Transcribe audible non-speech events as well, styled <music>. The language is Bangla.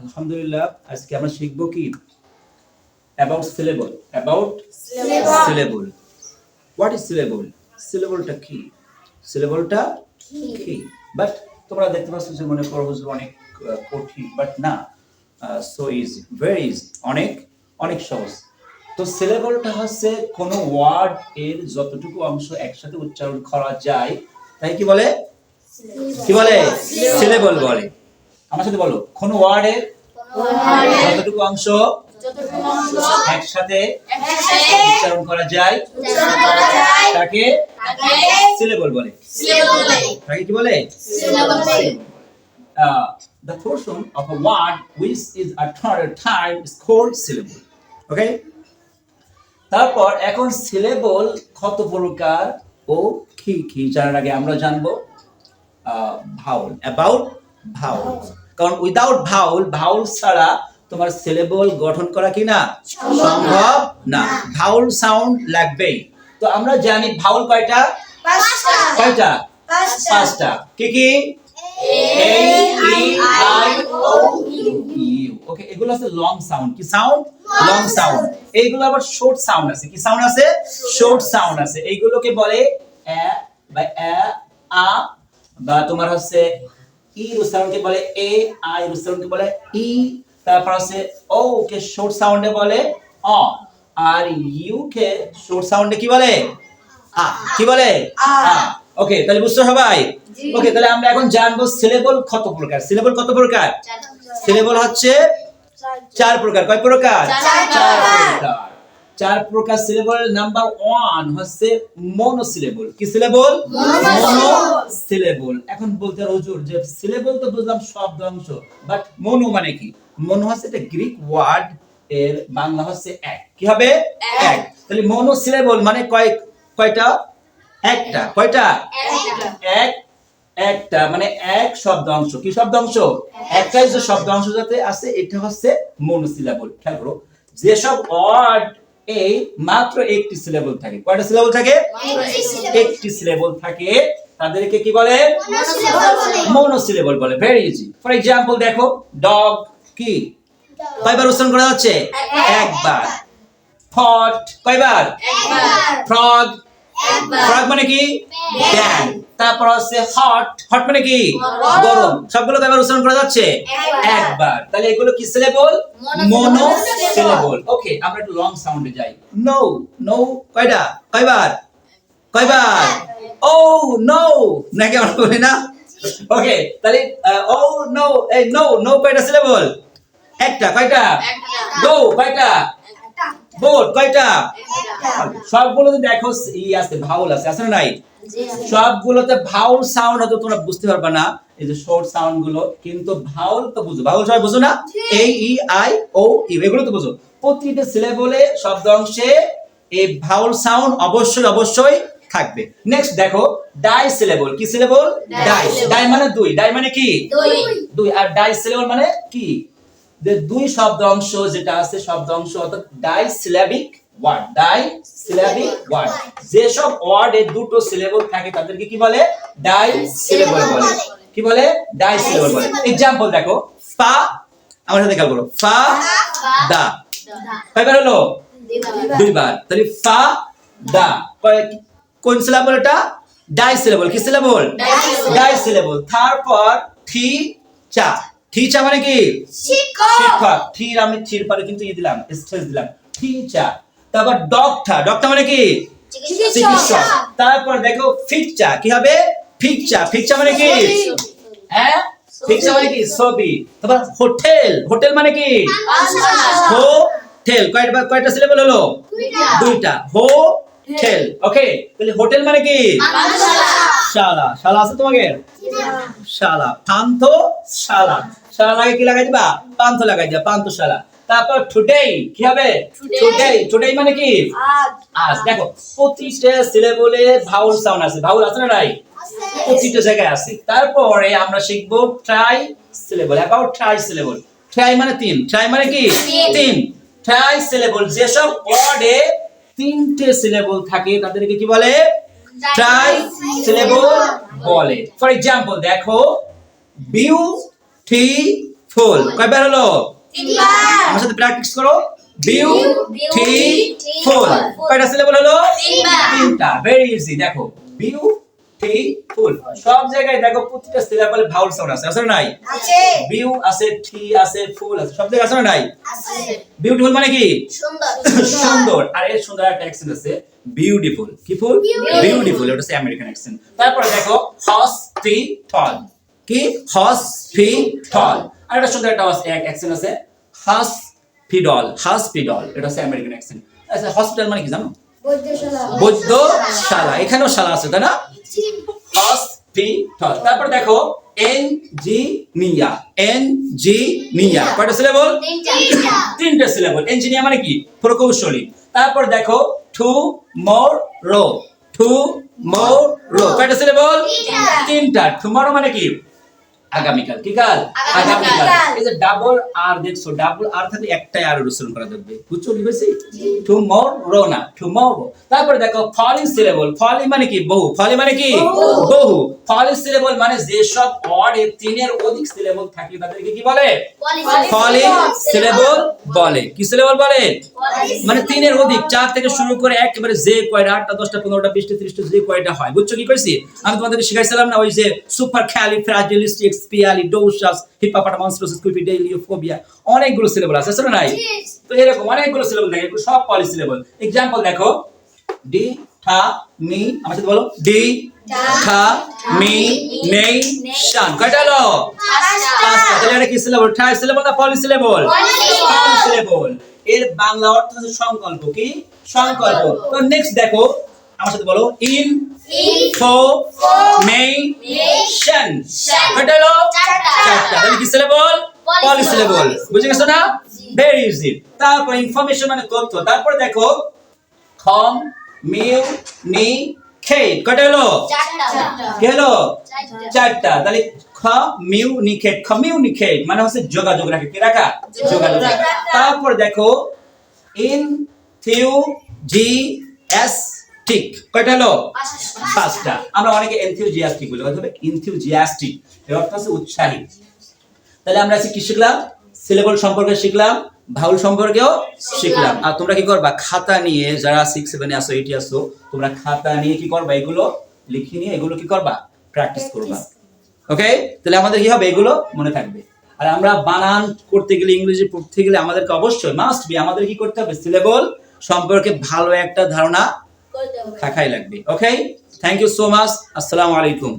আলহামদুলিল্লাহ আজকে আমরা শিখব কি? About syllable about syllable what is syllable সিলেবলটা কি? সিলেবলটা কি? বাট তোমরা দেখতে পাচ্ছ যে মনে করো হুজুর অনেক কঠিন বাট না সো ইজি ভেরি ইজি অনেক অনেক সহজ। তো সিলেবলটা হচ্ছে কোনো ওয়ার্ড এর যতটুকু অংশ একসাথে উচ্চারণ করা যায় তাই কি বলে? কি বলে? সিলেবল বলে। আমার সাথে বলো কোন ওয়ার্ডের যতটুকু অংশ? একসাথে? উচ্চারণ করা যায়? তাকে সিলেবল বলে। তাকে কি বলে? the portion of a word which is uttered at time is called syllable. Okay? তারপর এখন সিলেবল কত প্রকার ও কি কি? জানার আগে আমরা জানব ভাউল অ্যাবাউট ভাউল। কারণ উইদাউট ভাউল ভাউল ছাড়া তোমার সিলেবল গঠন করা কি না? সম্ভব না। ভাউল সাউন্ড লাগবেই। তো আমরা জানি ভাউল কয়টা? কয়টা? পাঁচটা। কি কি. ওকে এগুলো আছে লং সাউন্ড কি সাউন্ড লং সাউন্ড এইগুলো আবার শর্ট সাউন্ড আছে। কি সাউন্ড আছে? শর্ট সাউন্ড আছে। এইগুলোকে বলে এ বা এ আ বা তোমার হচ্ছে ই উচ্চারণকে বলে এ আই উচ্চারণকে বলে ই তারপর আছে ও কে শর্ট সাউন্ডে বলে অ আর ইউ কে শর্ট সাউন্ডে কি বলে? আ কি বলে? আ ওকে তাহলে বুঝছ সবাই ওকে তাহলে আমরা এখন জানব সিলেবল কত প্রকার? সিলেবল কত প্রকার? সিলেবল হচ্ছে চার প্রকার। কয় প্রকার। চার প্রকার। চার প্রকার সিলেবল নাম্বার ওয়ান হচ্ছে মনোসিলেবল কি সিলেবল মনো সিলেবল এখন বলতে আর হুজুর যে সিলেবল তো বুঝলাম শব্দ অংশ বাট মনো মানে কি? মনো হচ্ছে একটা গ্রিক ওয়ার্ড এর বাংলা হচ্ছে এক। কি হবে? এক। তাহলে মনো সিলেবল মানে কয় কয়টা? একটা। কয়টা? এক। একটা মানে এক শব্দ অংশ। কি শব্দ অংশ? একটাই যে শব্দ অংশ যাতে আছে এটা হচ্ছে মনোসিলেবল খেয়াল করো। যেসব ওয়ার্ড এই মাত্র একটি সিলেবল থাকে। কয়টা সিলেবল থাকে? একটি সিলেবল থাকে। তাদেরকে কি বলে? মনোসিলেবল বলে। ভেরি ইজি ফর এক্সাম্পল দেখো ডগ কি? কয়বার উচ্চারণ করা হচ্ছে? একবার। ফট কয়বার? ফ্রগ ফ্রগ মানে কি? তারপর হচ্ছে হট হট মানে কি? গরম। সবগুলো কয়বার উচ্চারণ করা যাচ্ছে? একবার। একবার। তাহলে এগুলো কি সিলেবল মনো সিলেবল ওকে আমরা একটু লং সাউন্ডে যাই। নো নো কয়টা? কয়বার? কয়বার? ও নো নাকি আমরা বলি না? ওকে তাহলে ও নো এই নো নো কয়টা সিলেবল একটা কয়টা? গো কয়টা? বোর্ড কয়টা? সবগুলোতে দেখো ই আছে ভাউল আছে আছে না নাই? সবগুলোতে ভাউল সাউন্ড হয়তো তোমরা বুঝতে পারবে না এই যে শর্ট সাউন্ডগুলো কিন্তু ভাউল তো বুঝো। ভাউল সবাই বুঝো না? এ ই আই ও ইউ এগুলো তো বুঝো। প্রতিটা সিলেবলে শব্দ অংশে এই ভাউল সাউন্ড অবশ্যই অবশ্যই থাকবে। নেক্সট দেখো ডাই সিলেবল কি সিলেবল ডাই ডাই মানে দুই। ডাই মানে কি? দুই। আর ডাই সিলেবল মানে কি? যে দুই শব্দ অংশ যেটা আছে শব্দ অংশ অর্থাৎ disyllabic word disyllabic word যেসব ওয়ার্ডে দুটো সিলেবল থাকে তাদেরকে কি বলে? ডাই সিলেবল বলে। কি বলে? ডাই সিলেবল বলে। এক্সাম্পল দেখো। ফা আমার সাথে খেয়াল করো। ফা দা। কয়বার হলো? দুইবার। তাহলে ফা দা। কোন সিলেবল এটা? ডাই সিলেবল কি সিলেবল ডাই সিলেবল তারপর থি চা। চা মানে কি? শিক্ষক। থির আমি থির পরে কিন্তু ই দিলাম স্ট্রেস দিলাম। চা তারপর ডক্টর ডক্টর মানে কি? চিকিৎসক। তারপর দেখো ফিকচা কি হবে? ফিকচা ফিকচা মানে কি? হ্যাঁ? ফিকচা মানে কি? ছবি। তারপর হোটেল হোটেল মানে কি? হোটেল কয়টা কয়টা সিলেবল হলো? দুইটা। হোটেল ওকে তাহলে হোটেল মানে কি? শালা। শালা আছে তোমাকে? শালা। শালা। শালা লাগে কি লাগাই দিবা? লাগাই দিবা শালা। তারপর কি হবে? মানে কি? আজ। দেখো প্রতিটা সিলেবলে ভাউল সাউন্ড আছে। ভাউল আছে না নাই? প্রতিটা জায়গায় আছে। তারপরে আমরা শিখব try syllable about try syllable tri মানে তিন। ট্রাই মানে কি? তিন। তিন। ট্রাই সিলেবল যেসব ওয়ার্ডে তিনটে সিলেবল থাকে তাদেরকে কি বলে? ট্রাই সিলেবল বলে। ফর এক্সাম্পল দেখো বিউ টি ফুল কয়বার হলো? তিনবার। আমার সাথে প্র্যাকটিস করো। বিউ টি Beautiful. ফুল কয়টা সিলেবল হলো? তিনবার। তিনটা। ভেরি ইজি দেখো বিউ ফুল সব জায়গায় দেখো প্রতিটা সিলেবল ভাউল সাউন্ড আছে আছে না নাই? আছে। বিউ আছে টি আছে ফুল আছে সব জায়গায় আছে না নাই? আছে। বিউটিফুল মানে কি? সুন্দর। <laughs> সুন্দর। আর এর সুন্দর একটা অ্যাকসেন্ট আছে বিউটিফুল কি ফুল? বিউটিফুল এটা হচ্ছে আমেরিকান অ্যাকসেন্ট তারপর দেখো হসপিটাল কি? হসপিটাল আর একটা সুন্দর একটা অ্যাকসেন্ট আছে হসপিটাল হসপিটাল এটা হচ্ছে আমেরিকান অ্যাকসেন্ট আচ্ছা হসপিটাল মানে কি জানো? বৈদ্যশালা। এখানেও শালা আছে তাই না? হসপিটাল তারপর দেখো এনজিনিয়া এনজিনিয়া কয়টা সিলেবল তিনটা তিনটা সিলেবল ইঞ্জিনিয়ার মানে কি? প্রকৌশলী। তারপর দেখো tomorrow tomorrow কয়টা সিলেবল তিনটা। তিনটা। টুমরো মানে কি? আগামীকাল কি কাল? আগামীকাল। এই যে ডাবল আর দেখছ ডাবল আর থাকলে একটাই আর উচ্চারণ করা যাবে। বুঝছ কি হয়েছে টুমরো না টুমরো তারপর দেখো ফলি সিলেবল ফলি মানে কি? বহু। ফলি মানে কি? বহু। ফলি সিলেবল মানে যেসব ওয়ার্ডে তিনের অধিক সিলেবল থাকে তাদেরকে কি বলে? ফলে সিলেবল বলে। কি সিলেবল বলে? মানে তিনের অধিক। চার থেকে শুরু করে একেবারে যে কয়টা আটটা দশটা পনেরোটা বিশটা ত্রিশটা যে কয়টা হয়। বুঝছ কি কইছি? আমি তোমাদেরকে শিখাইছিলাম না ওই যে supercalifragilisticexpialidocious hippopotomonstrosesquippedaliophobia অনেকগুলো সিলেবল আছে আছে না নাই তো এরকম অনেকগুলো সিলেবল থাকে এগুলো সব পলি সিলেবল এক্সাম্পল দেখো। ডি ঠা মি আমার সাথে বলো। ডি ঠা মি নেই শান কয়টা হলো? পাঁচটা। তাহলে এটা কি সিলেবল ঠাই সিলেবল না পলি সিলেবল Polysyllable. সিলেবল এর বাংলা অর্থ হচ্ছে সংকল্প কি? সংকল্প। তো নেক্সট দেখো আমার সাথে বলো ইন ফো মেশন কয়টা হলো চারটা। তাহলে কি সিলেবল পলি সিলেবল বুঝে গেছো না? ভেরি ইজি তারপর ইনফরমেশন মানে তথ্য। তারপর দেখো খম মিউ নি খে কয়টা হলো? হলো চারটা তাহলে খ মিউনিকেট কমিউনিকেট মানে হচ্ছে যোগাযোগ রাখে। কি রাখা? যোগাযোগ। তারপর দেখো enthusiastic কয়টা হলো? পাঁচটা। আমরা অনেকে এনথিউজিয়াস্টিক বলি কথা হবে এনথিউজিয়াস্টিক এর অর্থ হচ্ছে উৎসাহী। তাহলে আমরা আজকে কি শিখলাম? সিলেবল সম্পর্কে শিখলাম ভাউল সম্পর্কেও শিখলাম। আর তোমরা কি করবা? খাতা নিয়ে যারা সিক্স সেভেনে আসো এইটি আসো তোমরা খাতা নিয়ে কি করবা? এগুলো লিখে নিয়ে এগুলো কি করবা? প্র্যাকটিস করবা। ওকে তাহলে আমাদের কি হবে? এগুলো মনে থাকবে। আর আমরা বানান করতে গেলে ইংরেজি পড়তে গেলে আমাদেরকে অবশ্যই মাস্ট বি আমাদের কি করতে হবে? সিলেবল সম্পর্কে ভালো একটা ধারণা থাকাই লাগবে okay thank you so much আসসালামু আলাইকুম